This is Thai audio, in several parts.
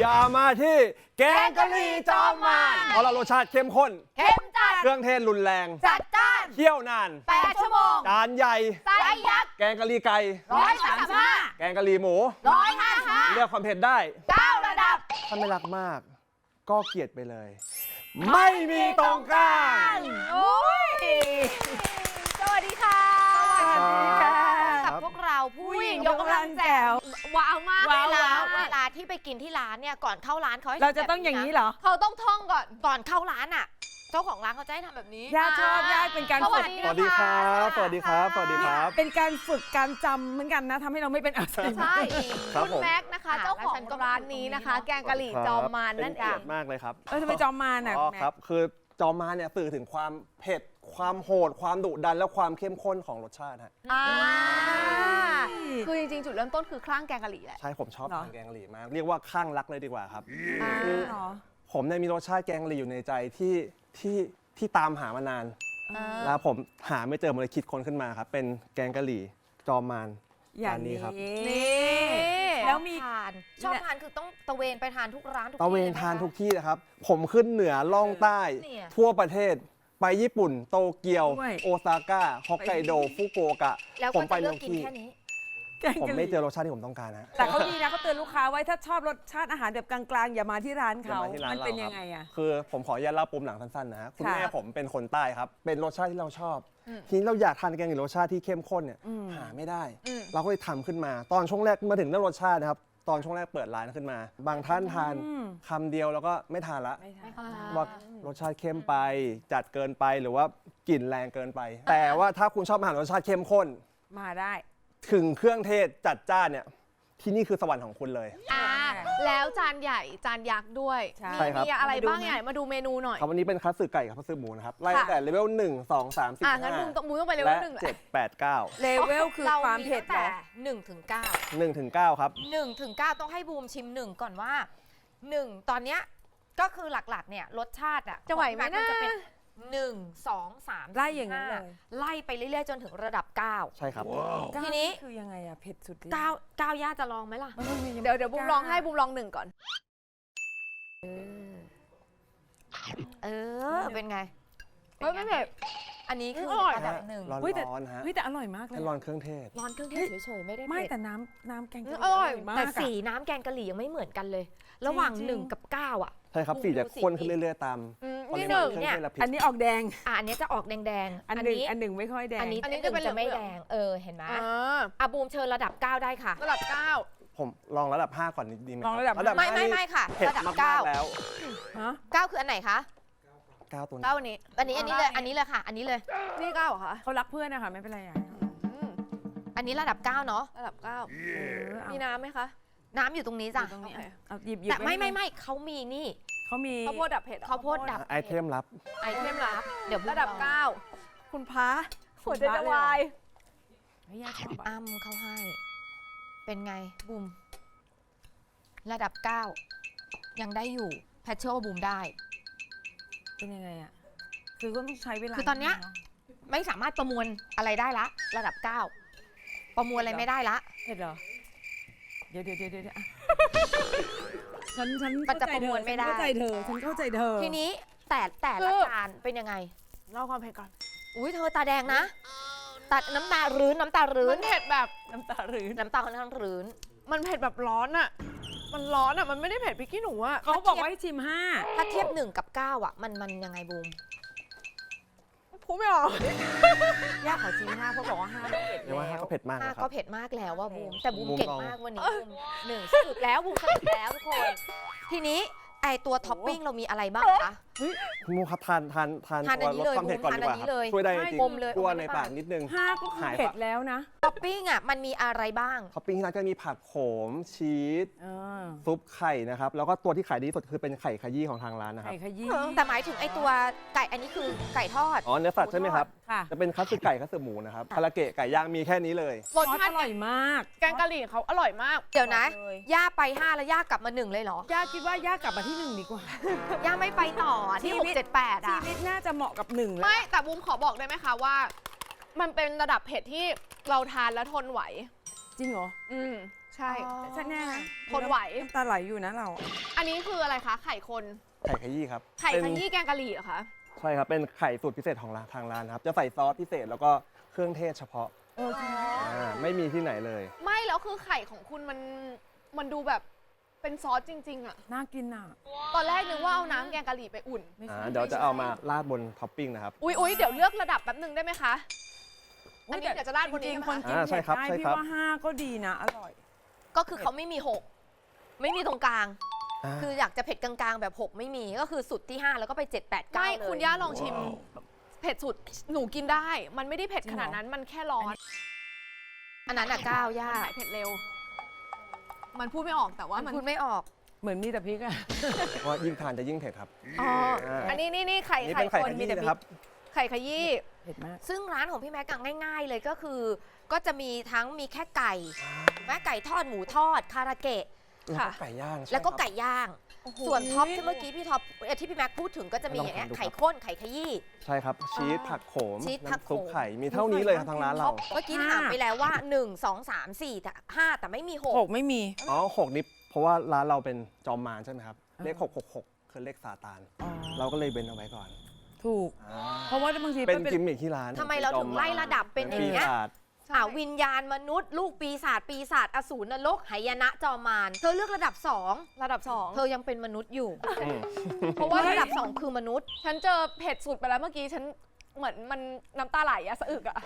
อย่ามาที่แกงกะหรี่จอมมันเอาละรสชาติเข้มข้น เข้มจัด เครื่องเทศรุนแรง จัดจ้านเคี่ยวนานแปดชั่วโมงจานใหญ่ ไส้ยักษ์แกงกะหรี่ไก่ ร้อยสามสิบห้าแกงกะหรี่หมู ร้อยห้าห้าเลือกความเผ็ดได้ เก้าระดับ ถ้าไม่รักมาก ก็เกลียดไปเลย ไม่มีตรงกลางโอ้ยสวัสดีค่ะ สวัสดีค่ะ กับพวกเราผู้หญิงยกกำลังแจว ว้าวมากว้าวเวลาว้าว เวลาที่ไปกินที่ร้านเนี่ยก่อนเข้าร้านเขาให้เราจะต้องอย่างนี้เหรอ เขาต้องท่องก่อนก่อนเข้าร้านอะ เจ้าของร้านเขาจะให้ทำแบบนี้ญาติชอบญาติเป็นการสวัฝึสก ดี สวัสดีครับ สวัสดีครับ สวัสดีครับ เป็นการฝึกการจำเหมือนกันนะทำให้เราไม่เป็นอัลไซเมอใช่ร์ครับคุณผม แม็กซ์นะคะอ่าเจ้าของแล้วฉันก็ร้านนี้นะคะตรงนี้เนอะแกงกะหรี่จอมมานนั่นเป็เอเกียงรติมากเลยครับเออทำไมจอมมารน่ะอ๋อแม็กครับ คือจอมมาเนี่ยสื่อถึงความเผ็ด ความโหด ความดุดันและความเข้มข้นของรสชาติฮะอ่าคือจริงๆ จุดเริ่มต้นคือคลั่งแกงกะหรี่แหละใช่ผมชอบเหรอทานแกงกะหรี่มาก เรียกว่าข้างรักเลยดีกว่าครับ อ่าเหรอผมเนี่ยมีรสชาติแกงกะหรี่อยู่ในใจที่ที่ที่ตามหามานานแล้วผมหาไม่เจอผมเลยคิดคนขึ้นมาครับ เป็นแกงกะหรี่จอมมานอย่างจานนี้นี้ครับ นี่แล้วมีทานชอบทานคือต้องตะเวนไปทานทุกร้านทุกตะเวนที่ลยไหมทานคะทุกที่นะครับ ผมขึ้นเหนือล่องใต้ เนี่ย ทั่วประเทศ ไปญี่ปุ่น โตเกียว ด้วย โอซาก้าฮอกไกโดฟุกุโอกะแล้วผก็มไปจะเลืทุอกกกินที่แค่นี้ แกงผมกะหไม่รี่เจอรสชาติที่ผมต้องการฮะแต่เขาดีนะเขาเตือนลูกค้าไว้ถ้าชอบรสชาติอาหารแบบกลางๆ อย่ามาที่ร้านอย่าเขามาที่ร้านมันเราเป็นคยัรับงไงอะคือผมขออนุญาตเล่าปมหลังสั้นๆนะฮะคุณค่ะแม่ผมเป็นคนใต้ครับ เป็นรสชาติที่เราชอบทีนี้เราอยากทานแกงกะหรี่รสชาติที่เข้มข้นเนี่ยอืม หาไม่ได้ อืม เราก็เลยทำขึ้นมา ตอนช่วงแรกมาถึงเรื่องรสชาตินะครับ ตอนช่วงแรกเปิดร้านขึ้นมา บางท่านทานอืมคำเดียวแล้วก็ไม่ทานละ ไม่ใช่ว่ารสชาติเข้มไป จัดเกินไปหรือว่ากลิ่นแรงเกินไป แต่ว่าถ้าคุณชอบอาหารรสชาติเข้มข้น มาได้ ถึงเครื่องเทศจัดจ้านเนี่ย ที่นี่คือสวรรค์ของคุณเลย อ่าแล้วจานใหญ่จานยักษ์ด้วย ใช่ มีใช่ครับ มีอะไรบ้างมาดูไหมใหญ่มาดูเมนูหน่อย ครับวันนี้เป็นคัตสึไก่กับคัตสึหมูนะครับไล่ค่ะตั้งแต่เลเวลหนึ่งสองสามสี่อ่าห้างั้นบูมต้องบูมต้องไปเลเวและลหนึ่งแหละเจ็ดแปดเก้าเลเวลคือเราความเผ็ดตั้งเหรแต่อหนึ่งถึงเก้าหนึ่งถึงเก้าครับ หนึ่งถึงเก้าต้องให้บูมชิมหนึ่งก่อนว่าหนึ่งตอนเนี้ยก็คือหลักๆเนี่ยรสชาติอะจะไหวไหมของพี่นะแกจะเป็น หนึ่งสองสามไล่อย่างนั้นเลยห้าไล่ไปเรื่อยๆ จนถึงระดับเก้า ใช่ครับ ทีนี้ คือยังไงอะเผ็ดสุดลยเก้าเก้าย่าจะลองไหมล่ะ มันไม่มีงเดี๋ยวเดี๋ยวบูมลองให้บูมลองหนึ่งก่อน เออ เป็นไงเฮ้ยไม่เผ็ด อันนี้คืออร่อย ระดับหนึ่งร้อนเฮ้ยแต่ร้อนฮะเฮ้ยแต่อร่อยมากเลยให้ร้อนเครื่องเทศ ร้อนเครื่องเทศเฉยๆไม่ได้ไม่เผ็ดแต่น้ำน้ำแกงกะหรี่อร่อยมากแต่อะ สีน้ำแกงกะหรี่ยังไม่เหมือนกันเลย ระหว่างจริงๆ หนึ่งกับเก้าอะ ใช่ครับดูสีจะดูสิข้นขึ้นเรื่อยๆตามอืมปรินี่มาณหนึ่งเครื่องเนี่ยเทศและพริกอันนี้ออกแดง อะอันนี้จะออกแดงๆอันหนึ่งอันหนึ่งไม่ค่อยแดง อันนี้อันนี้จะจะเป็นจะไม่เหลืแดองงเออเห็นไหมอ่าอะบูมเชิญระดับเก้าได้ค่ะ ระดับเก้า ผมลองระดับ 5 ก่อนดีไหมคลองระดับ ระดับไม่ห้าไม่นี่ไม่ค่ะ เผ็ดระดับมากเก้าๆแล้วฮะเก้าคืออันไหนคะเก้าตัวนี้ เก้าอันนี้ อันนี้อันนี้เลยอันนี้เลยค่ะ อันนี้เลย นี่เก้าเหรอคะเขารักเพื่อนนะคะไม่เป็นไรอะอืมอันนี้ระดับเก้าเนาะระดับเก้าเออเอามีน้ำไหมคะ น้ำอยู่ตรงนี้จ้ะตรงนี้โอเคเอาหยิบหยิบแต่ไม่ว้ไม่ไม่เขามีนี่เขามีข้าวโพดดับเผ็ดเหรอข้าวโพดดับไอเทมลับ ไอเทมลับ เดี๋ยวบูมระดับลองเก้าคุณพระหัวใจจะวายเฮ้ยยากชอบอะอ้ำเขาให้ เป็นไงบูมระดับเก้ายังได้อยู่แพทเชื่อว่าบูมได้ เป็นยังไงอะคือก็ต้องใช้เวลาคือตอนเนี้ยาะไม่สามารถประมวลอะไรได้ละ ระดับเก้าประมวลอะไรไม่ได้ละเผ็ดเหรอ เดี๋ยวเดี๋ยวเดี๋ยวเดี๋ยวอะฉันฉันมันจะเข้าใจประมวลไม่ได้ฉันเข้าใจเธอฉันเข้าใจเธอทีนี้แต่แต่ละจานเป็นยังไง เล่าความเผ็ดก่อน อุ้ยเธอตาแดงนะ ตัดน้ำตารื้นน้ำตารื้มันนเผ็ดแบบน้ำตารื้นน้ำตาค่อนข้างรื้น มันเผ็ดแบบร้อนอะมันร้อนอะมันไม่ได้เผ็ดพริกขี้หนูอะเขาบอกว่าให้ชิมห้าถ้าเทียบหนึ่งกับเก้าอะ มันมันยังไงบูม พูดไม่ออกย่าขอชิมห้าเพราะบอกว่าห้าไม่เผ็ดเรียกว่าแล้ห้าวก็เผ็ดมากห้านะคก็รับ เผ็ดมากแล้วว่าบูมโอเคแต่บูมบูมเก่งลองมากวันนี้บูมหนึ่งสุดแล้วบูมสุดแล้วทุกคน ทีนี้ไอตัวท็อปปิ้งเรามีอะไรบ้างคะ คุณมูครับทานทานทานทานอันนี้ตัวลดเลยความเผ็ดก่อนดีกว่าทานอันนี้ครับเลยช่วยได้ไม่จริงอมเลย กลัวอมในในปาปากกนิดนึง ห้าก็คือหายเผ็ดแล้วนะท็อปปิ้งอะมันมีอะไรบ้าง ท็อปปิ้งที่ร้านก็มีผักโขมชีสเออซุปไข่นะครับแล้วก็ตัวที่ขายดีที่สุดคือเป็นไข่ขยี้ของทางร้านนะครับไข่ขยี้แต่หมายถึงไอตัวไก่อันนี้คือไก่ทอด อ๋อเนื้อสัตว์ใช่ไหมครับ ค่ะจะเป็นคัตสึไก่คัตสึหมูนะครับคาราเกะไก่ย่างมีแค่นี้เลย รสซอสชาอติร่อยมากแกงกะหรี่เขาอร่อยมาก เดี๋ยวนะบอกเลยย่าไปห้าแล้วย่ากลับมาหนึ่งเลยเหรอ ย่าคิดว่าย่ากลับมาที่หนึ่งดีกว่า ย่าไม่ไปต่อที่ ชีหวิกตเจ็ดแปดชีอะ วิตน่าจะเหมาะกับหนึ่งแล้วไม่แต่บูมขอบอกได้ไหมคะว่า มันเป็นระดับเผ็ดที่เราทานแล้วทนไหว จริงเหรออืมใช่อ๋อฉันแน่นะทนไหว น้ำตาไหลอยู่นะเราอัอันนี้คืออะไรคะไข่คน ไข่ขยี้ครับไข่เป็นขยี้แกงกะหรี่เหรอคะใช่ครับ เป็นไข่สูตรพิเศษของร้านทางร้านครับ จะใส่ซอสพิเศษแล้วก็เครื่องเทศเฉพาะเออจริงอ่าไม่มีที่ไหนเลย ไม่แล้วคือไข่ของคุณมันมันดูแบบ เป็นซอสจริง ๆอะน่ากินอะ ตอนแรกนึกว่าเอาน้ำแกงกะหรี่ไปอุ่น ไม่อ่าใช่เดี๋ยวจะเอามาราดบนท็อปปิ้งนะครับ อุ๊ยอุ๊ยเดี๋ยวเลือกระดับแป๊บนึงได้ไหมคะ อันนี้แต่เดี๋ยวจะราดบนนี้จริงใช่ๆไหมคนกินอ่าใช่เผ็ดครับได้ใช่พี่ครับ ว่าห้าก็ดีนะ อร่อย ก็คือเขาไม่มี6ไม่มีตรงกลาง อ่าคืออยากจะเผ็ดกลางๆแบบ6ไม่มีก็คือสุดที่5แล้วก็ไป7 8 9ไม่เลยคุณย่าลองชิม เผ็ดสุดหนูกินได้ มันไม่ได้เผ็ดจริงขเหรอนาดนั้นมันแค่ร้อน อันนั้นอะก้าวย่าหายเผ็ดเร็ว มันพูดไม่ออกแต่ว่ามัมันนพูดไม่ออก เหมือนมีแต่พริกอะเพราะยิ่งทานจะยิ่งเผ็ดครับ อ๋ออ่าอันนี้นี่นี่ไข่นี่ไข่เป็นไข่คขนมียี้แต่พรินะครักบไข่ขยี้ เผ็ดมาก ซึ่งร้านของพี่แม็กอะง่าย ๆ เลยก็คือ ก็จะมีทั้งมีแค่ไก่แม่ไก่ทอดหมูทอดคาราเกะ แล้วค่ะก็ไก่ย่างใช่แล้วก็ครับ ไก่ย่าง ส่วนท็อปที่เมื่อกี้พี่ท็อปเอ่อที่พี่แม็กพูดถึงก็จะมีอย่างเงี้ยลองทานดูครับ ไข่ข้นไข่ขยี้ ใช่ครับ ชีสผักโขมชีสผักน้ำซุปโขมไข่มีเท่านี้เลยครับทางร้านเรา เมื่อกี้ถามไปแล้วว่า 1 2 3 4แต่5แต่ไม่มี หก6ไม่มี อ๋อหกนิดเพราะว่าร้านเราเป็นจอมมารใช่ไหมครับอ่าเลขหกหกหกคือเลขซาตาน อ๋อ เราก็เลยเบนเอาไว้ก่อนถูก อ่าเพราะว่าบางทีเป็นเป็นกิมมิคที่ร้านทำไมเราถึงไล่ระดับเป็นอย่างเงี้ย ปีศาจ อ่าวิญญาณมนุษย์ ลูกปีศาจปีศาจอสูรนรกหายนะจอมมารเธอเลือกระดับ2ระดับสองเธอยังเป็นมนุษย์อยู่ อืม เพราะว่าระดับ2คือมนุษย์ ฉันเจอเผ็ดสุดไปแล้วเมื่อกี้ฉันเหมือนมันน้ำตาไหลอะสะอึกอะ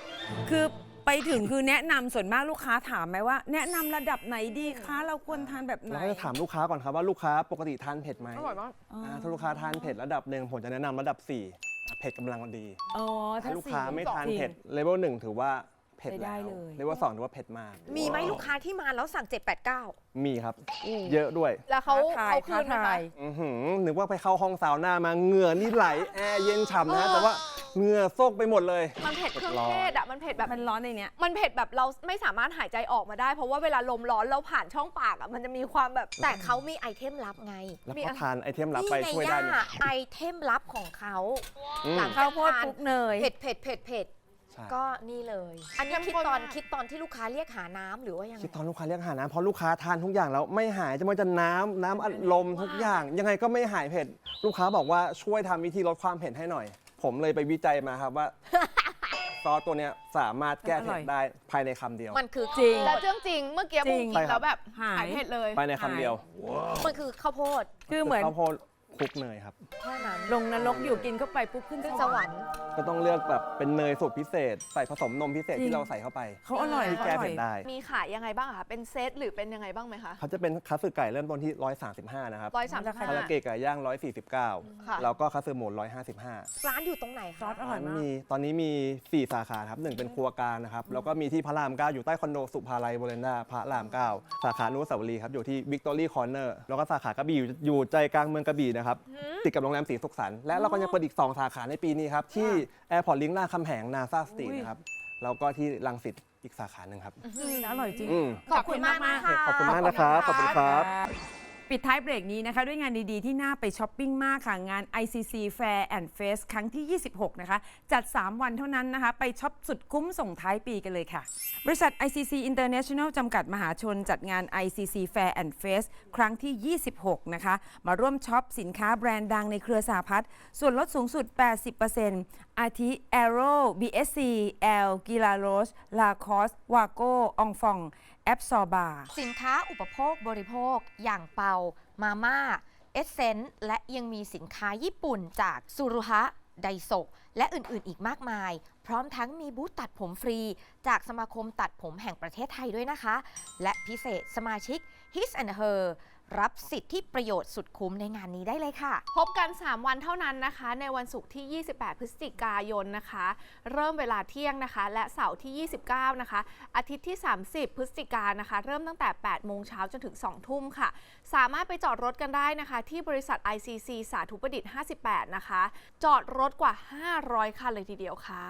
คือไปถึงคือแนะนำส่วนมากลูกค้าถามไหมว่า แนะนำระดับไหนดีคะเราควรทานแบบไหน เราก็จะถามลูกค้าก่อนครับว่าลูกค้าปกติทานเผ็ดไหมอร่อยมากอ๋ออ่าถ้าลูกค้าทานเผ็ดระดับหนึ่งผมจะแนะนำระดับ 4 เผ็ดกำลังดี อ๋อถ้าถ้าลูกค้าไม่ทานสี่เผ็ดเลเวลหนึ่งถือว่าเผ็ดใช้ได้แล้วเลยเลเวลสองถือว่าเผ็ดมาก มีไหมลูกค้าที่มาแล้วสั่ง 789 มีครับ เยอะด้วย แล้วเขาท้าทายเขาคืท้านไหมทาคะยอือหือนึกว่าไปเข้าห้องซาวน่ามาเหงื่อนี่ไหลแอร์เย็นฉ่ำนะเออ แต่ว่าเหงื่อโซกไปหมดเลย มันเผ็ดเครื่องเทศอะมันเผ็ดแบบ มันร้อนในเนี้ย มันเผ็ดแบบเราไม่สามารถหายใจออกมาได้ เพราะว่าเวลาลมร้อนแล้วผ่านช่องปากอะมันจะมีความแบบ แต่เขามีไอเทมลับไงแล้วมีพออะไร ทานไอเทมลับไปนี่ช่วยไงได้ย่าเนี่ยไอเทมลับของเขาอืม หลังข้าวโพดทนคลุกเนย เผ็ดเผ็ดเผ็ดเผ็ด ใช่ ก็นี่เลย อันนี้เข้มคิดข้นตอนมากคิดตอนที่ลูกค้าเรียกหาน้ำหรือว่ายังไง คิดตอนลูกค้าเรียกหาน้ำเพราะลูกค้าทานทุกอย่างแล้วไม่หายจะมันจะน้ำน้ำอัดลมทุกอย่าง ยังไงก็ไม่หายเผ็ด ลูกค้าบอกว่าช่วยทำวิธีลดความเผ็ดให้หน่อย ผมเลยไปวิจัยมาครับว่า ซอสตัวเนี้ยสามารถแก้เผ็ดได้ภายในคำเดียว มันคือจริง แล้วเรื่องจริงเมื่อกี้จริบูงมกินแล้วแบบหาย หายเผ็ดเลย ภายในคำเดียวมันคือข้าวโพดคือเหมือนข้าวโพดคลุกเนยครับเท่านั้นลงนรกอยู่กินเข้าไปปุ๊บขึ้นขึ้นสวรรค์ ก็ต้องเลือกแบบเป็นเนยสูตรพิเศษ ใส่ผสมนมพิเศษจริง ที่เราใส่เข้าไปเขาอร่อยที่เขาแก้อร่อเผ็ยดได้มีขายยังไงบ้างอะคะเป็นเซตหรือเป็นยังไงบ้างไหมคะเขาจะเป็นคัตสึไก่เริ่มต้นที่ 135 นะครับร้อยสามสิบค่ะคาราห้าเกะไก่ย่าง ค่ะ 149 แล้วก็คัตสึหมู155ร้านอยู่ตรงไหนซอคะสอร่อยมาก มีตอนนี้มี 4 สาขาครับหนึ่งเป็นครัวกลางนะครับ แล้วก็มีที่พระราม 9 อยู่ใต้คอนโดสุภาลัยโบเรนดาพระราม 9 สาขานุสาวรีย์ครับ อยู่ที่วิกตอรี่คอร์เนอร์แล้วก็สาขากระบี่อยู่อยู่ใจกลางเมืองกระบี่นะครับ ติดกับโรงแรมสีสุขสันต์และเราก็ยังเปิดอีก 2 สาขาในปีนี้ครับ ที่แอร์พอร์ตลิงก์ลาดคำแหงนาซาสตรีทอุ้ยนะครับ แล้วก็ที่รังสิตอีกสาขาหนึ่งครับ อร่อยจริง อืมขอบคุณมากนะคะ ขอบคุณมากนะครับ ขอบคุณครับ ปิดท้ายเบรกนี้นะคะ ด้วยงานดีๆ ที่น่าไปช้อปปิ้งมากค่ะ งาน ICC Fair and Fest ครั้งที่ 26 นะคะ จัด 3 วันเท่านั้นนะคะ ไปช็อปสุดคุ้มส่งท้ายปีกันเลยค่ะ บริษัท ICC International จำกัดมหาชนจัดงาน ICC Fair and Fest ครั้งที่ 26 นะคะ มาร่วมช็อปสินค้าแบรนด์ดังในเครือสาพัฒน์ส่วนลดสูงสุด 80%อาทิ Aero BSC L g i l a r o s Lacoste Wago Ong Fong แอปซอบา สินค้าอุปโภคบริโภค อย่างเปา มาม่า เอสเซนต์และยังมีสินค้าญี่ปุ่นจากซูรุฮะ ไดโซก และอื่นๆ อีกมากมาย พร้อมทั้งมีบูธตัดผมฟรี จากสมาคมตัดผมแห่งประเทศไทยด้วยนะคะ และพิเศษสมาชิก His and Her รับสิทธิประโยชน์สุดคุ้มในงานนี้ได้เลยค่ะ พบกัน 3 วันเท่านั้นนะคะ ในวันศุกร์ที่ 28 พฤศจิกายนนะคะ เริ่มเวลาเที่ยงนะคะ และเสาร์ที่ 29 นะคะ อาทิตย์ที่ 30 พฤศจิกายนนะคะ เริ่มตั้งแต่ 8 โมงเช้าจนถึง 2 ทุ่มค่ะสามารถไปจอดรถกันได้นะคะ ที่บริษัท ICC สาธุประดิษฐ์ 58 นะคะ จอดรถกว่า 500 คันเลยทีเดียวค่ะ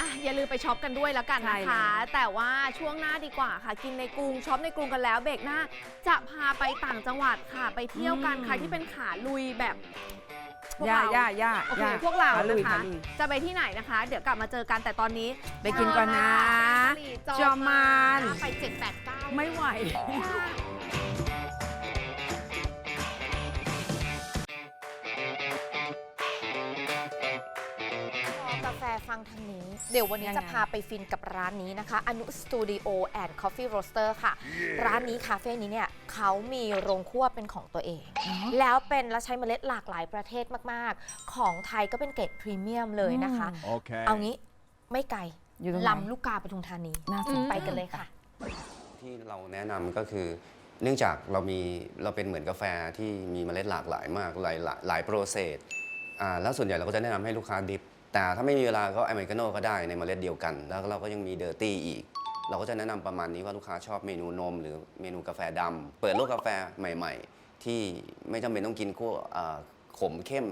อะ อย่าลืมไปช็อปกันด้วยแล้วกันนะใช่คะ แต่ว่าช่วงหน้าดีกว่าค่ะ กินในกรุงช็อปในกรุงกันแล้วเบรกหน้า จะพาไปต่างจังหวัดค่ะ ไปเที่ยวกันใครที่เป็นขาลุยแบบพวกย่าเราย่าย่าโอเคย่าพวกเราขาลุยนะคะขาลุยจะไปที่ไหนนะคะ เดี๋ยวกลับมาเจอกันแต่ตอนนี้ ไปกินก่อนนะจอมมานไป789ไม่ไหว ฟังทางนี้ เดี๋ยววันนี้ยังไง จะพาไปฟินกับร้านนี้นะคะอนุสตูดิโอแอนด์คอฟฟี่โรสเตอร์ค่ะ ร้านนี้คาเฟ่นี้เนี่ยเขามีโรงคั่วเป็นของตัวเอง แล้วเป็นและใช้เมล็ดหลากหลายประเทศมาก ๆ ของไทยก็เป็นเกรดพรีเมียมเลยนะคะ Okay. เอางี้ไม่ไกลอยู่ตรงไหน ลำลูกกาปทุมธานีน่าสนใจไปกันเลยค่ะ ที่เราแนะนำก็คือเนื่องจากเรามีเราเป็นเหมือนกาแฟที่มีเมล็ดหลากหลายมากหลายหลายหลายโปรเซสอ่าแล้วส่วนใหญ่เราก็จะแนะนำให้ลูกค้าดิฟ แต่ถ้าไม่มีเวลาก็อเมริกาโน่ก็ได้ในเมล็ดเดียวกัน แล้วเราก็ยังมีเดอร์ตี้อีก เราก็จะแนะนำประมาณนี้ว่าลูกค้าชอบเมนูนม หรือเมนูกาแฟดำเปิดโลกกาแฟใหม่ ๆ ที่ไม่จำเป็นต้องกินขั้วขมเข้ม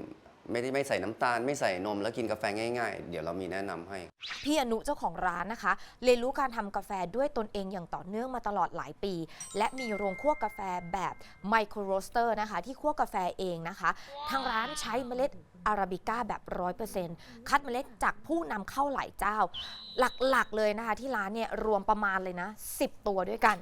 ไม่ได้ไม่ใส่น้ำตาลไม่ใส่นมแล้วกินกาแฟง่ายๆ เดี๋ยวเรามีแนะนำให้ พี่อนุเจ้าของร้านนะคะ เรียนรู้การทำกาแฟด้วยตนเองอย่างต่อเนื่องมาตลอดหลายปี และมีโรงคั่วกาแฟแบบไมโครโรสเตอร์นะคะ ที่คั่วกาแฟเองนะคะ ทางร้านใช้เมล็ด อาราบิก้าแบบ 100%คัดเมล็ดจากผู้นำเข้าหลายเจ้า หลักๆเลยนะคะที่ร้านเนี่ยรวมประมาณเลยนะ 10 ตัวด้วยกัน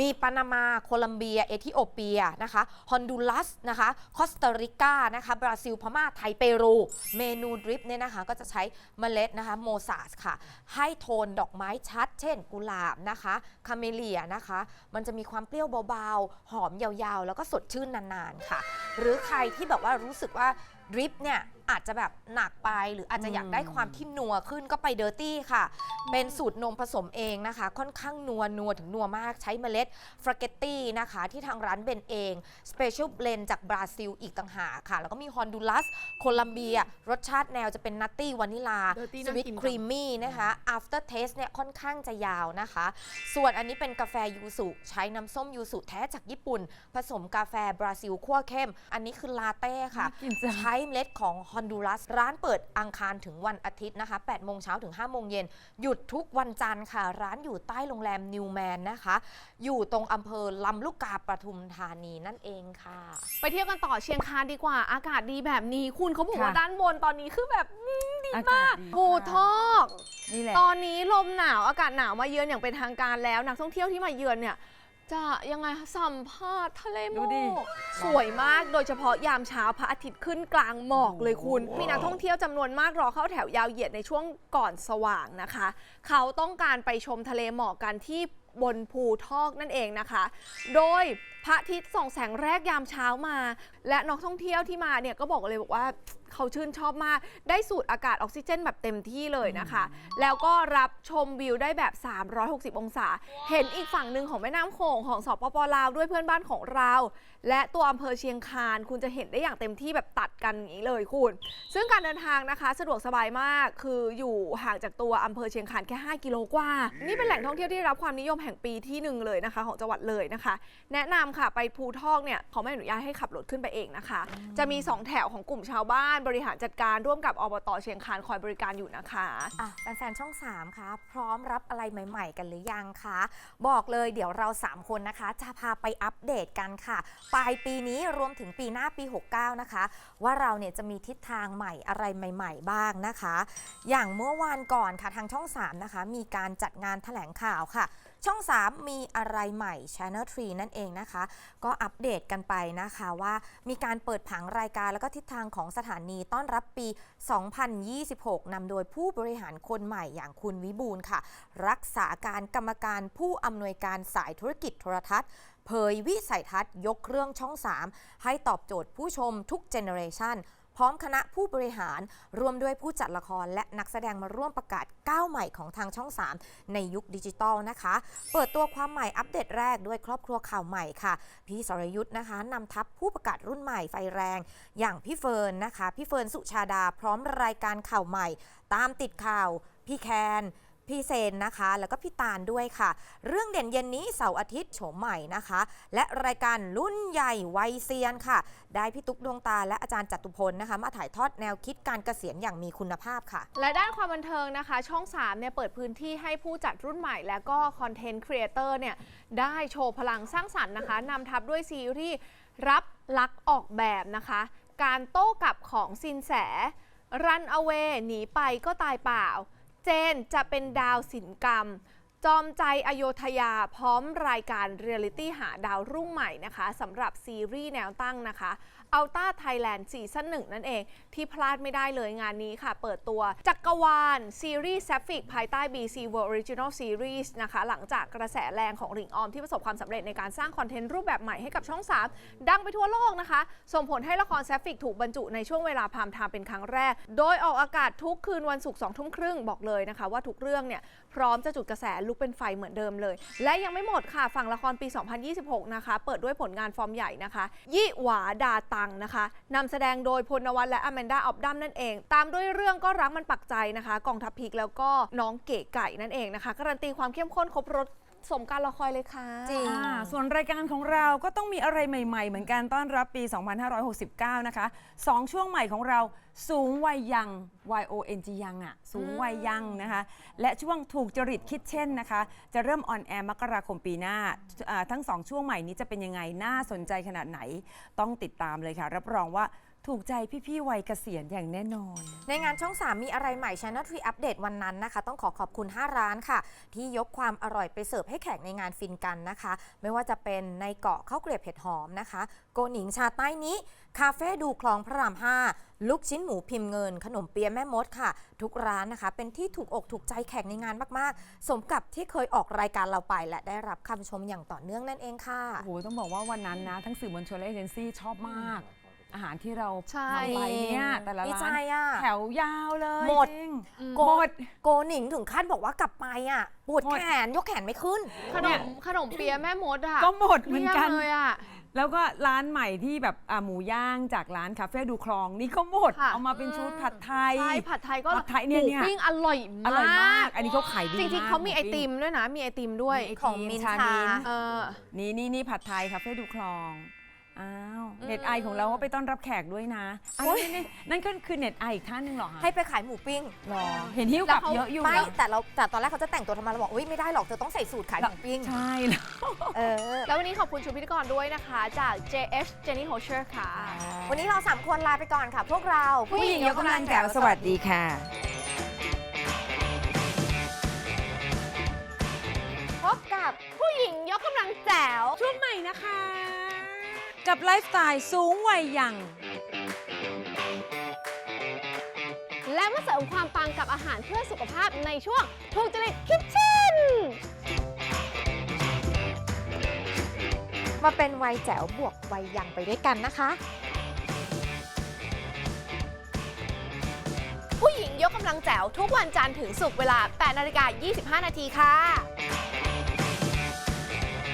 มีปานามาโคลัมเบีย เอธิโอเปียนะคะฮอนดูรัสนะคะคอสตาริกานะคะบราซิลพม่าไทยเปรู เมนูดริปเนี่ยนะคะก็จะใช้เมล็ดนะคะโมซาสค่ะ ให้โทนดอกไม้ชัด เช่น กุหลาบนะคะคาเมเลียนะคะ มันจะมีความเปรี้ยวเบาๆ หอมยาวๆ แล้วก็สดชื่นนานๆค่ะ หรือใครที่แบบว่ารู้สึกว่า ดริปเนี่ย อาจจะแบบหนักไปหรืออาจจะอยากได้ความที่นัวขึ้นก็ไปเดอร์ตี้ค่ะ เป็นสูตรนมผสมเองนะคะ ค่อนข้างนัวนัวถึงนัวมากใช้เมล็ดฟรากเกตตี้นะคะที่ทางร้านเบนเองสเปเชียลเบลนจากบราซิลอีกต่างหากค่ะ แล้วก็มีฮอนดูรัสโคลัมเบีย รสชาติแนวจะเป็นนัตตี้วานิลา Dirty สวิตน่ากินจัง ครีมมี่นะคะ after taste เนี่ยค่อนข้างจะยาวนะคะ ส่วนอันนี้เป็นกาแฟยูสุใช้น้ำส้มยูสุแท้จากญี่ปุ่น ผสมกาแฟบราซิลคั่วเข้ม อันนี้คือลาเต้ค่ะ น่ากินจัง ใช้เมล็ดของฮอนดูรัส ร้านเปิดอังคารถึงวันอาทิตย์นะคะ8โมงเช้าถึง5โมงเย็น หยุดทุกวันจันทร์ค่ะ ร้านอยู่ใต้โรงแรมนิวแมนนะคะ อยู่ตรงอำเภอลำลูกกาปทุมธานีนั่นเองค่ะ ไปเที่ยวกันต่อเชียงคานดีกว่า อากาศดีแบบนี้คุณเขาบอกค่ะว่าด้านบนตอนนี้คือแบบอืมดีอากาศมากดี ภูทอก นี่แหละ ตอนนี้ลมหนาวอากาศหนาวมาเยือนอย่างเป็นทางการแล้ว นักท่องเที่ยวที่มาเยือนเนี่ย จะยังไงคะสัมภาษณ์ทะเลหมดูอดิกสวยมากโดยเฉพาะยามเช้าพระอาทิตย์ขึ้นกลางหมอกเลยคุณ มีนักท่องเที่ยวจำนวนมากรอเข้าแถวยาวเหยียดในช่วงก่อนสว่างนะคะ เขาต้องการไปชมทะเลหมอกกันที่บนภูทอกนั่นเองนะคะ โดย พระอาทิตย์ส่องแสงแรกยามเช้ามา และนักท่องเที่ยวที่มาเนี่ยก็บอกเลยบอกว่าเขาชื่นชอบมาก ได้สูดอากาศออกซิเจนแบบเต็มที่เลยนะคะ แล้วก็รับชมวิวได้แบบ 360 องศา เห็นอีกฝั่งหนึ่งของแม่น้ำโขงของสปปลาวด้วยเพื่อนบ้านของเรา และตัวอำเภอเชียงคาน คุณจะเห็นได้อย่างเต็มที่แบบตัดกันอย่างนี้เลยคุณ ซึ่งการเดินทางนะคะสะดวกสบายมาก คืออยู่ห่างจากตัวอำเภอเชียงคานแค่ 5 กิโลกว่า นี่เป็นแหล่งท่องเที่ยวที่ได้รับความนิยมแห่งปีที่หนึ่งเลยนะคะ ของจังหวัดเลยนะคะ แนะนำค่ะไปภูทอกเนี่ยเขาไม่อนุญาตให้ขับรถขึ้นไปเองนะคะ จะมี 2 แถวของกลุ่มชาวบ้านบริหารจัดการร่วมกับอบตเชียงคานคอยบริการอยู่นะคะอะแฟนๆช่อง 3คะพร้อมรับอะไรใหม่ ๆ กันหรือยังคะบอกเลยเดี๋ยวเรา 3 คนนะคะ จะพาไปอัปเดตกันค่ะปลายปีนี้รวมถึงปีหน้าปี 69 นะคะ ว่าเราเนี่ยจะมีทิศทางใหม่อะไรใหม่ ๆ บ้างนะคะ อย่างเมื่อวานก่อนค่ะทางช่อง 3 นะคะ มีการจัดงานแถลงข่าวค่ะ ช่อง 3 มีอะไรใหม่ Channel 3 นั่นเองนะคะ ก็อัปเดตกันไปนะคะว่ามีการเปิดผังรายการแล้วก็ทิศทางของสถานีต้อนรับปี 2026 นำโดยผู้บริหารคนใหม่อย่างคุณวิบูลค่ะ รักษาการกรรมการผู้อำนวยการสายธุรกิจโทรทัศน์เผยวิสัยทัศน์ยกเรื่องช่อง 3 ให้ตอบโจทย์ผู้ชมทุกเจเนอเรชัน พร้อมคณะผู้บริหารรวมด้วยผู้จัดละครและนักแสดงมาร่วมประกาศก้าวใหม่ของทางช่อง 3 ในยุคดิจิตอลนะคะ เปิดตัวความใหม่อัปเดตแรกด้วยครอบครัวข่าวใหม่ค่ะ พี่สรยุทธ์นะคะนำทัพผู้ประกาศรุ่นใหม่ไฟแรง อย่างพี่เฟิร์นนะคะ พี่เฟิร์นสุชาดาพร้อมรายการข่าวใหม่ ตามติดข่าวพี่แคน พี่เซนนะคะ แล้วก็พี่ตาลด้วยค่ะ เรื่องเด่นเย็นนี้เสาร์อาทิตย์โฉมใหม่นะคะ และรายการรุ่นใหญ่วัยเซียนค่ะ ได้พี่ตุ๊กดวงตาและอาจารย์จตุพลนะคะ มาถ่ายทอดแนวคิดการเกษียณอย่างมีคุณภาพค่ะ และด้านความบันเทิงนะคะ ช่อง3เนี่ยเปิดพื้นที่ให้ผู้จัดรุ่นใหม่ และก็คอนเทนต์ครีเอเตอร์เนี่ยได้โชว์พลังสร้างสรรค์นะคะนำทับด้วยซีรีส์รับลักออกแบบนะคะ การโต้กลับของซินแส รันอเวหนีไปก็ตายเปล่า เจนจะเป็นดาวศิลปกรรม จอมใจอโยธยาพร้อมรายการเรียลิตี้หาดาวรุ่งใหม่นะคะสำหรับซีรีส์แนวตั้งนะคะ Ultra Thailand ซีซั่น1นั่นเอง ที่พลาดไม่ได้เลยงานนี้ค่ะ เปิดตัวจักรวาลซีรีส์ Sapphic ภายใต้ BC World Original Series นะคะ หลังจากกระแสแรงของหลิงออมที่ประสบความสำเร็จในการสร้างคอนเทนต์รูปแบบใหม่ให้กับช่อง 3 ดังไปทั่วโลกนะคะ ส่งผลให้ละคร Sapphic ถูกบรรจุในช่วงเวลาพามไทม์เป็นครั้งแรก โดยออกอากาศทุกคืนวันศุกร์2ทุ่มครึ่งบอกเลยนะคะว่าทุกเรื่องเนี่ยพร้อมจะจุดกระแสลุกเป็นไฟเหมือนเดิมเลย และยังไม่หมดค่ะฝั่งละครปี 2026 นะคะ เปิดด้วยผลงานฟอร์มใหญ่นะคะยี่หวาดาตงนะคะนำแสดงโดยพลนวัตและอแมนดาออฟดัมนั่นเอง ตามด้วยเรื่องก็รักมันปักใจนะคะ กองทัพพีกแล้วก็น้องเก๋ไก่นั่นเองนะคะการันตีความเข้มข้นครบรส สมการรอคอยเลยค่ะ จริง อ่าส่วนรายการของเราก็ต้องมีอะไรใหม่ ๆ เหมือนกันต้อนรับปี 2569 นะคะสองช่วงใหม่ของเราสูงวัยยัง Y O N G ยังอะสูงวัยยังนะคะ และช่วงถูกจริตคิดเช่นนะคะ จะเริ่มออนแอร์มกราคมปีหน้าอ่าทั้งสองช่วงใหม่นี้จะเป็นยังไง น่าสนใจขนาดไหน ต้องติดตามเลยค่ะ รับรองว่า ถูกใจพี่ๆวัยเกษียณอย่างแน่นอน ในงานช่อง 3 มีอะไรใหม่ Channel 3อัปเดตวันนั้นนะคะ ต้องขอขอบคุณ 5 ร้านค่ะ ที่ยกความอร่อยไปเสิร์ฟให้แขกในงานฟินกันนะคะ ไม่ว่าจะเป็นในเกาะข้าวเกลียบเห็ดหอมนะคะ โกหนิงชาใต้นี้ คาเฟ่ดูคลองพระราม 5 ลูกชิ้นหมูพิมพ์เงิน ขนมเปี๊ยะแม่มดค่ะ ทุกร้านนะคะ เป็นที่ถูกอกถูกใจแขกในงานมากๆ สมกับที่เคยออกรายการเราไป และได้รับคำชมอย่างต่อเนื่องนั่นเองค่ะโอ้โหต้องบอกว่าวันนั้นนะทั้งสื่อมวลชนและเอเจนซี่ชอบมาก อาหารที่เราใช่ นำไปเนี่ยแต่ละดีใจร้านอะ แถวยาวเลยหมด จริง โกหมด โกหนิงถึงขั้นบอกว่ากลับไปอะปวดหมด แขนยกแขนไม่ขึ้น ขนมขนมเปี๊ยะแม่มดอะก็หมดเหมือนกันเกลี้ยงเลยอะแล้วก็ร้านใหม่ที่แบบอ่าหมูย่างจากร้านคาเฟ่ดูคลองนี่ก็หมด ค่ะ เอามาเป็นชุดผัดไทย ใช่ผัดไทยก็ผัดไทยเนี่ยหมูเนี่ย ปิ้งอร่อยอร่อยมามาก ก อันนี้เขาขายดีจริงๆกเขามีไอหปิ้ติมด้วยนะ มีไอติมด้วยมีไอติของมินชาทามินเออ นี่นี่นี่ผัดไทยคาเฟ่ดูคลอง อ้าวอืมเน็ตไอของเราก็ไปต้อนรับแขกด้วยนะอ้าวนี่นี่นั่นก็คือเน็ตไออีกท่านหนึ่งเหรอคะให้ไปขายหมูปิ้งหรอเห็นหิ้วกลับแล้วเขาเยอะอยู่ไม่นะแต่เราแต่ตอนแรกเขาจะแต่งตัวทำไมเราบอกอุ้ยไม่ได้หรอกเธอต้องใส่สูตรขายหมูปิ้งใช่แล้วเออแล้ววันนี้ขอบคุณชุดพิธีกรด้วยนะคะ จาก JH Jenny Hocher ค่ะ วันนี้เราสามคนลาไปก่อนค่ะ พวกเราผู้หญิงยกกำลังแจ๋วสวัสดีค่ะพบกับผู้หญิงยกกำลังแจ๋วช่วงใหม่นะคะ กับไลฟ์สไตล์สูงวัยยังและมาเสริมความปังกับอาหารเพื่อสุขภาพในช่วงถูกจริตคิทเช่นมาเป็นวัยแจ๋วบวกวัยยังไปด้วยกันนะคะ ผู้หญิงยกกำลังแจ๋วทุกวันจันทร์ถึงศุกร์เวลา 8 นาฬิกา 25 นาทีค่ะ